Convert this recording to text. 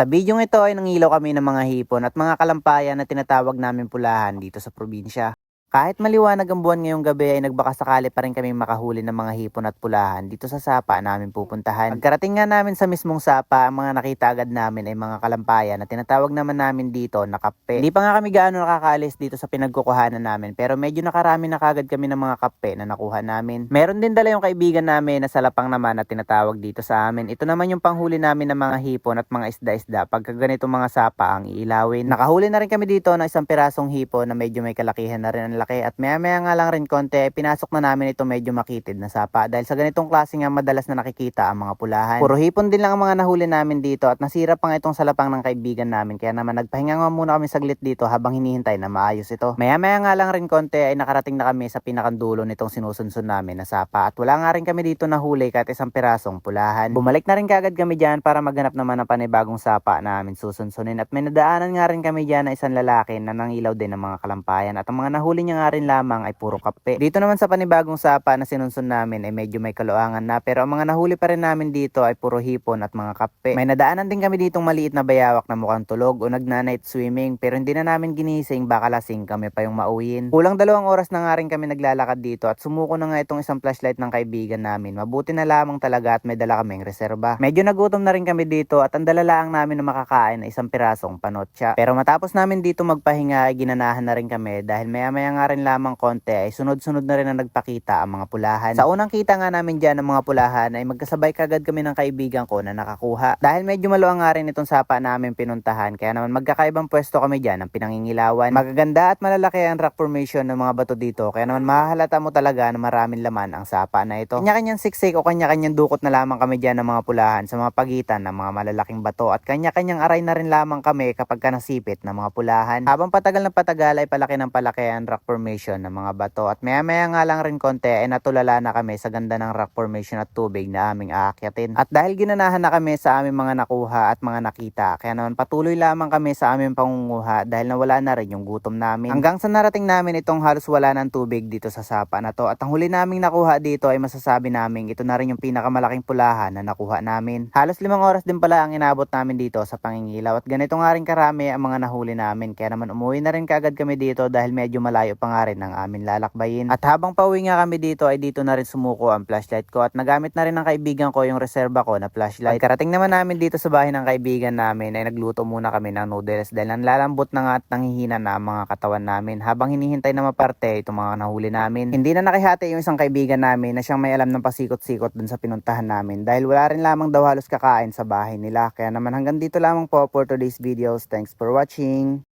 Sa bidyong ito ay nangilaw kami ng mga hipon at mga kalampayan na tinatawag namin pulahan dito sa probinsya. Kahit maliwanag ang buwan ngayong gabi ay nagbaka sakali pa rin kami makahuli ng mga hipon at pulahan dito sa sapa namin pupuntahan. Pagkarating nga namin sa mismong sapa, ang mga nakita agad namin ay mga kalampayan na tinatawag naman namin dito na kape. Hindi pa nga kami gaano nakakaalis dito sa pinagkukuhanan namin pero medyo nakarami na kagad kami ng mga kape na nakuha namin. Meron din dala yung kaibigan namin na salapang naman na tinatawag dito sa amin. Ito naman yung panghuli namin ng mga hipon at mga isda-isda pagka ganito mga sapa ang iilawin. Nakahuli na rin kami dito ng isang pirasong hipon na medyo may kalakihan na rin ang laki at maya maya nga lang rin konti pinasok na namin ito medyo makitid na sapa dahil sa ganitong klase nga madalas na nakikita ang mga pulahan. Puro hipon din lang ang mga nahuli namin dito at nasira pa nga itong salapang ng kaibigan namin kaya naman nagpahinga nga muna kami saglit dito habang hinihintay na maayos ito. Maya maya nga lang rin konti ay nakarating na kami sa pinakandulo nitong sinusunsun namin na sapa at wala nga rin kami dito nahuli kahit isang pirasong pulahan. Bumalik na rin kagad kami dyan para maghanap naman ng panibagong sapa na namin susunsunin at may nadaanan nga rin kami dyan na isang lalaki na nangilaw din ng mga kalampayan at ang mga nahuli niya nga rin lamang ay puro kape. Dito naman sa panibagong sapa na sinunsun namin ay medyo may kaluangan na pero ang mga nahuli pa rin namin dito ay puro hipon at mga kape. May nadaanan din kami ditong maliit na bayawak na mukhang tulog o nagna-night swimming pero hindi na namin ginising baka lasing kami pa yung mauwiin. Kulang dalawang oras na nga rin kami naglalakad dito at sumuko na nga itong isang flashlight ng kaibigan namin. Mabuti na lamang talaga at may dala kaming reserba. Medyo nagutom na rin kami dito at ang dala lang namin na makakain ay isang pirasong panotsa. Pero matapos namin dito magpahinga ay ginanahan na rin kami dahil maya maya nga rin lamang konti ay sunod-sunod na rin na nagpakita ang mga pulahan. Sa unang kita nga namin dyan ng mga pulahan ay magkasabay kagad kami ng kaibigan ko na nakakuha. Dahil medyo maluwang nga rin itong sapa namin pinuntahan kaya naman magkakaibang pwesto kami dyan ng pinangingilawan. Magaganda at malalaki ang rock formation ng mga bato dito kaya naman mahahalata mo talaga na maraming laman ang sapa na ito. Kanya-kanyang siksik o kanya-kanyang dukot na lamang kami dyan ng mga pulahan sa mga pagitan ng mga malalaking bato at kanya-kanyang aray na rin lamang kami kapag ka nasipit ng mga pulahan. Habang patagal na patagal ay palaki ng palaki ang rock formation ng mga bato at maya maya nga lang rin konti ay natulala na kami sa ganda ng rock formation at tubig na aming aakyatin. At dahil ginanahan na kami sa aming mga nakuha at mga nakita kaya naman patuloy lamang kami sa aming pangunguha dahil nawala na rin yung gutom namin. Hanggang sa narating namin itong halos wala ng tubig dito sa sapa na to at ang huli naming nakuha dito ay masasabi namin ito na rin yung pinakamalaking pulahan na nakuha namin. Halos limang oras din pala ang inabot namin dito sa pangingilaw at ganito nga rin karami ang mga nahuli namin kaya naman umuwi na rin kagad kami dito dahil medyo malayo pa nga rin ang amin lalakbayin. At habang pauwi nga kami dito ay dito na rin sumuko ang flashlight ko at nagamit na rin ng kaibigan ko yung reserba ko na flashlight. Karating naman namin dito sa bahay ng kaibigan namin ay nagluto muna kami ng noodles dahil nanlalambot na nga at nanghihina na ang mga katawan namin habang hinihintay na maparte itong mga nahuli namin. Hindi na nakihati yung isang kaibigan namin na siyang may alam ng pasikot-sikot dun sa pinuntahan namin dahil wala rin lamang daw halos kakain sa bahay nila. Kaya naman hanggang dito lamang po for today's videos. Thanks for watching.